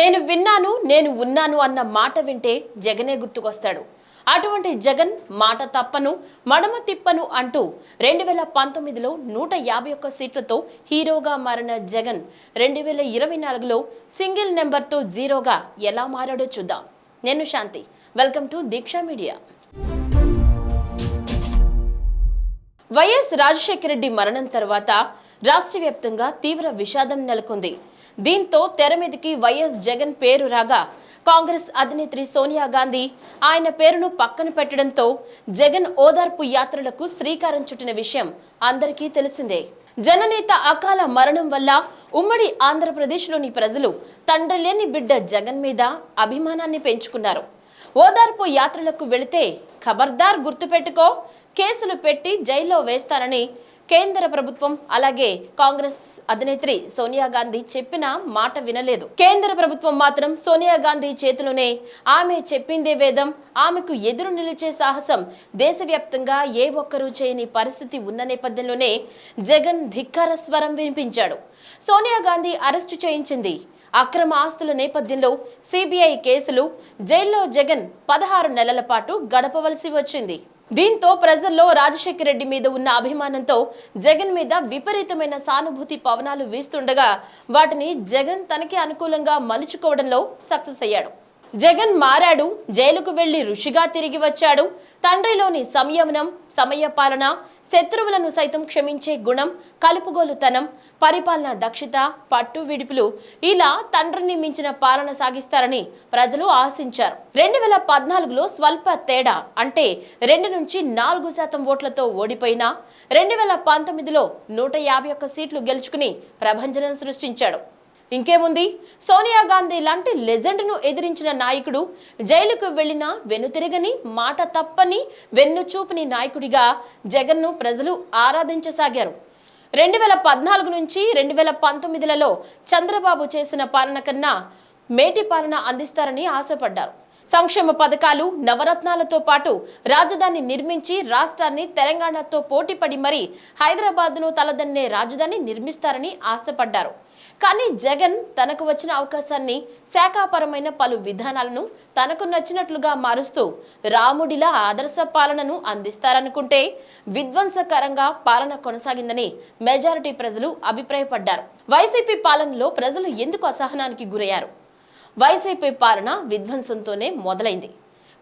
నేను విన్నాను నేను ఉన్నాను అన్న మాట వింటే జగనే గుర్తుకొస్తాడు. అటువంటి జగన్ మాట తప్పను మడమ తిప్పను అంటూ రెండు వేల పంతొమ్మిదిలో నూట యాభై ఒక్క సీట్లతో హీరోగా మారిన జగన్ రెండు వేల ఇరవై నాలుగులో సింగిల్ నెంబర్తో జీరోగా ఎలా మారాడో చూద్దాం. నేను Shanti. Welcome to Deeksha media. YS Rajasekhara Reddy మరణం తర్వాత రాష్ట్ర వ్యాప్తంగా తీవ్ర విషాదం నెలకొంది. దీంతో తెర మీదకి వైఎస్ జగన్ పేరు రాగా కాంగ్రెస్ అధినేత్రి సోనియా గాంధీ ఆయన పేరును పక్కన పెట్టడంతో జగన్ ఓదార్పు యాత్రలకు శ్రీకారం చుట్టిన విషయం అందరికీ తెలిసిందే. జననేత అకాల మరణం వల్ల ఉమ్మడి ఆంధ్రప్రదేశ్లోని ప్రజలు తండ్రి లేని బిడ్డ జగన్ మీద అభిమానాన్ని పెంచుకున్నారు. ఓదార్పు యాత్రలకు వెళితే ఖబర్దార్ గుర్తుపెట్టుకో కేసులు పెట్టి జైల్లో వేస్తారని కేంద్ర ప్రభుత్వం అలాగే కాంగ్రెస్ అధినేత్రి సోనియా గాంధీ చెప్పిన మాట వినలేదు. కేంద్ర ప్రభుత్వం మాత్రం సోనియా గాంధీ చేతిలోనే ఆమె చెప్పిందే వేదం ఆమెకు ఎదురు నిలిచే సాహసం దేశవ్యాప్తంగా ఏ ఒక్కరూ చేయని పరిస్థితి ఉన్న నేపథ్యంలోనే జగన్ ధిక్కార స్వరం వినిపించాడు. సోనియా గాంధీ అరెస్టు చేయించింది. అక్రమ ఆస్తుల నేపథ్యంలో సిబిఐ కేసులు జైల్లో జగన్ పదహారు నెలల పాటు గడపవలసి వచ్చింది. దీంతో ప్రజల్లో రాజశేఖర రెడ్డి మీద ఉన్న అభిమానంతో జగన్ మీద విపరీతమైన సానుభూతి పవనాలు వీస్తుండగా వాటిని జగన్ తనకి అనుకూలంగా మలుచుకోవడంలో సక్సెస్ అయ్యాడు. జగన్ మారాడు జైలుకు వెళ్ళి ఋషిగా తిరిగి వచ్చాడు. తండ్రిలోని సంయమనం సమయపాలన శత్రువులను సైతం క్షమించే గుణం కలుపుగోలుతనం పరిపాలన దక్షత పట్టు విడుపులు ఇలా తండ్రిని మించిన పాలన సాగిస్తారని ప్రజలు ఆశించారు. రెండు వేల పద్నాలుగులో స్వల్ప తేడా అంటే రెండు నుంచి నాలుగు శాతం ఓట్లతో ఓడిపోయినా రెండు వేల పంతొమ్మిదిలో నూట యాభై ఒక్క సీట్లు గెలుచుకుని ప్రభంజనం సృష్టించాడు. ఇంకేముంది? సోనియా గాంధీ లాంటి లెజెండ్ను ఎదిరించిన నాయకుడు జైలుకు వెళ్ళిన వెనుతిరగని మాట తప్పని వెన్నుచూపుని నాయకుడిగా జగన్ను ప్రజలు ఆరాధించసాగారు. రెండు వేల పద్నాలుగు నుంచి రెండు వేల పంతొమ్మిదిలలో చంద్రబాబు చేసిన పాలన కన్నా మేటి పాలన అందిస్తారని ఆశపడ్డారు. సంక్షేమ పథకాలు నవరత్నాలతో పాటు రాజధాని నిర్మించి రాష్ట్రాన్ని తెలంగాణతో పోటీపడి మరీ హైదరాబాద్ను తలదన్నే రాజధాని నిర్మిస్తారని ఆశపడ్డారు. కానీ జగన్ తనకు వచ్చిన అవకాశాన్ని శాఖాపరమైన పలు విధానాలను తనకు నచ్చినట్లుగా మారుస్తూ రాముడిలా ఆదర్శ పాలనను అందిస్తారనుకుంటే విధ్వంసకరంగా పాలన కొనసాగిందని మెజారిటీ ప్రజలు అభిప్రాయపడ్డారు. వైసీపీ పాలనలో ప్రజలు ఎందుకు అసహనానికి గురయ్యారు? వైసీపీ పాలన విధ్వంసంతోనే మొదలైంది.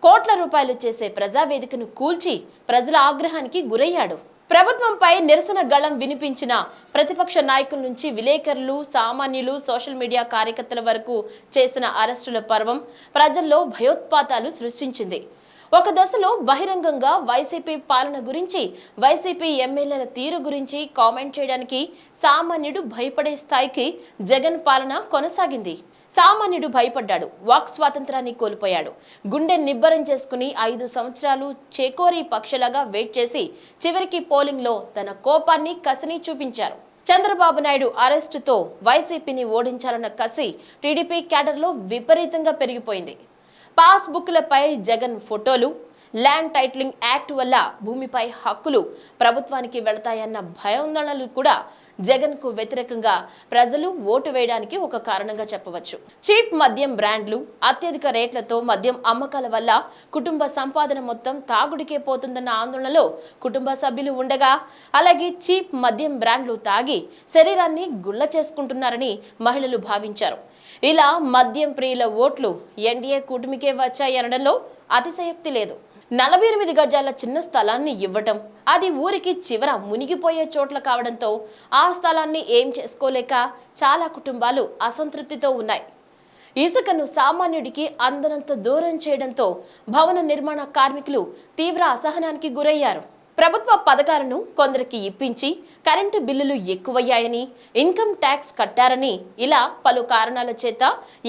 కోట్ల రూపాయలు చేసే ప్రజావేదికను కూల్చి ప్రజల ఆగ్రహానికి గురయ్యాడు. ప్రభుత్వంపై నిరసన గళం వినిపించిన ప్రతిపక్ష నాయకుల నుంచి విలేకరులు సామాన్యులు సోషల్ మీడియా కార్యకర్తల వరకు చేసిన అరెస్టుల పర్వం ప్రజల్లో భయోత్పాతాలు సృష్టించింది. ఒక దశలో బహిరంగంగా వైసీపీ పాలన గురించి వైసీపీ ఎమ్మెల్యేల తీరు గురించి కామెంట్ చేయడానికి సామాన్యుడు భయపడే స్థాయికి జగన్ పాలన కొనసాగింది. సామాన్యుడు భయపడ్డాడు వాక్ స్వాతంత్రాన్ని కోల్పోయాడు. గుండె నిబ్బరం చేసుకుని ఐదు సంవత్సరాలు చేకోరి పక్షలాగా వెయిట్ చేసి చివరికి పోలింగ్లో తన కోపాన్ని కసిని చూపించారు. చంద్రబాబు నాయుడు అరెస్టుతో వైసీపీని ఓడించాలన్న కసి టీడీపీ క్యాడర్లో విపరీతంగా పెరిగిపోయింది. పాస్ బుక్లపై జగన్ ఫోటోలు ల్యాండ్ టైటిలింగ్ యాక్ట్ వల్ల భూమిపై హక్కులు ప్రభుత్వానికి వెళతాయన్న భయాందోళనలు కూడా జగన్కు వ్యతిరేకంగా ప్రజలు ఓటు వేయడానికి ఒక కారణంగా చెప్పవచ్చు. చీప్ మద్యం బ్రాండ్లు అత్యధిక రేట్లతో మద్యం అమ్మకాల వల్ల కుటుంబ సంపాదన మొత్తం తాగుడికే పోతుందన్న ఆందోళనలో కుటుంబ సభ్యులు ఉండగా అలాగే చీప్ మద్యం బ్రాండ్లు తాగి శరీరాన్ని గుల్ల చేసుకుంటున్నారని మహిళలు భావించారు. ఇలా మద్యం ప్రియుల ఓట్లు ఎన్డీఏ కూటమికే వచ్చాయి అనడంలో అతిశయోక్తి లేదు. నలభై ఎనిమిది గజాల చిన్న స్థలాన్ని ఇవ్వటం అది ఊరికి చివర మునిగిపోయే చోట్ల కావడంతో ఆ స్థలాన్ని ఏం చేసుకోలేక చాలా కుటుంబాలు అసంతృప్తితో ఉన్నాయి. ఇసుకను సామాన్యుడికి అందనంత దూరం చేయడంతో భవన నిర్మాణ కార్మికులు తీవ్ర అసహనానికి గురయ్యారు. ప్రభుత్వ పథకాలను కొందరికి ఇప్పించి కరెంటు బిల్లులు ఎక్కువయ్యాయని ఇన్కమ్ ట్యాక్స్ కట్టారని ఇలా పలు కారణాల చేత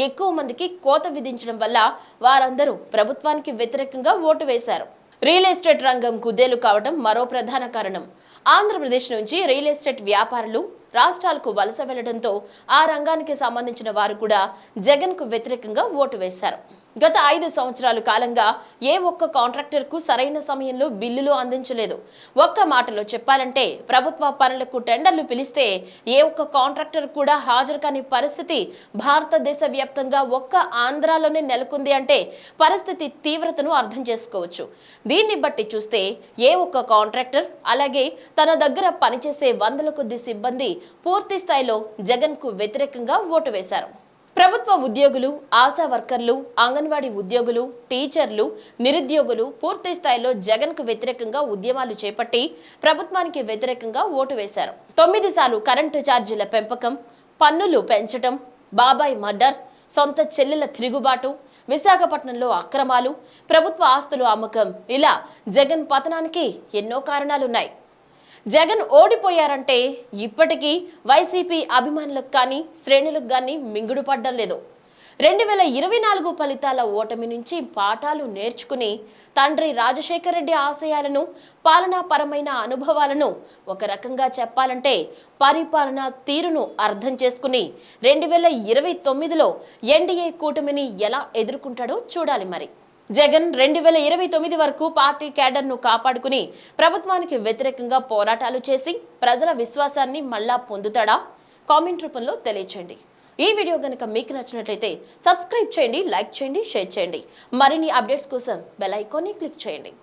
ఎక్కువ మందికి కోత విధించడం వల్ల వారందరూ ప్రభుత్వానికి వ్యతిరేకంగా ఓటు వేశారు. రియల్ ఎస్టేట్ రంగం కుదేలు కావడం మరో ప్రధాన కారణం. ఆంధ్రప్రదేశ్ నుంచి రియల్ ఎస్టేట్ వ్యాపారులు రాష్ట్రాలకు వలస వెళ్ళడంతో ఆ రంగానికి సంబంధించిన వారు కూడా జగన్కు వ్యతిరేకంగా ఓటు వేశారు. గత ఐదు సంవత్సరాల కాలంగా ఏ ఒక్క కాంట్రాక్టర్కు సరైన సమయంలో బిల్లులు అందించలేదు. ఒక్క మాటలో చెప్పాలంటే ప్రభుత్వ పనులకు టెండర్లు పిలిస్తే ఏ ఒక్క కాంట్రాక్టర్ కూడా హాజరు కాని పరిస్థితి భారతదేశ వ్యాప్తంగా ఒక్క ఆంధ్రాలోనే నెలకొంది అంటే పరిస్థితి తీవ్రతను అర్థం చేసుకోవచ్చు. దీన్ని బట్టి చూస్తే ఏ ఒక్క కాంట్రాక్టర్ అలాగే తన దగ్గర పనిచేసే వందల కొద్ది సిబ్బంది పూర్తి స్థాయిలో జగన్కు వ్యతిరేకంగా ఓటు వేశారు. ప్రభుత్వ ఉద్యోగులు ఆశా వర్కర్లు అంగన్వాడీ ఉద్యోగులు టీచర్లు నిరుద్యోగులు పూర్తి స్థాయిలో జగన్కు వ్యతిరేకంగా ఉద్యమాలు చేపట్టి ప్రభుత్వానికి వ్యతిరేకంగా ఓటు వేశారు. తొమ్మిది సార్లు కరెంటు ఛార్జీల పెంపకం పన్నులు పెంచటం బాబాయ్ మర్డర్ సొంత చెల్లెల తిరుగుబాటు విశాఖపట్నంలో అక్రమాలు ప్రభుత్వ ఆస్తులు అమ్మకం ఇలా జగన్ పతనానికి ఎన్నో కారణాలున్నాయి. జగన్ ఓడిపోయారంటే ఇప్పటికీ వైసీపీ అభిమానులకు కానీ శ్రేణులకు కానీ మింగుడుపడ్డం లేదు. రెండు వేల ఇరవై నాలుగు ఫలితాల ఓటమి నుంచి పాఠాలు నేర్చుకుని తండ్రి రాజశేఖర రెడ్డి ఆశయాలను పాలనాపరమైన అనుభవాలను ఒక రకంగా చెప్పాలంటే పరిపాలన తీరును అర్థం చేసుకుని రెండు వేల ఇరవై తొమ్మిదిలో ఎన్డీఏ కూటమిని ఎలా ఎదుర్కొంటాడో చూడాలి మరి. జగన్ రెండు వేల ఇరవై తొమ్మిది వరకు పార్టీ క్యాడర్ను కాపాడుకుని ప్రభుత్వానికి వ్యతిరేకంగా పోరాటాలు చేసి ప్రజల విశ్వాసాన్ని మళ్ళా పొందుతాడా? కామెంట్ రూపంలో తెలియచేయండి. ఈ వీడియో కనుక మీకు నచ్చినట్లయితే సబ్స్క్రైబ్ చేయండి లైక్ చేయండి షేర్ చేయండి. మరిన్ని అప్డేట్స్ కోసం బెల్ ఐకాన్ని క్లిక్ చేయండి.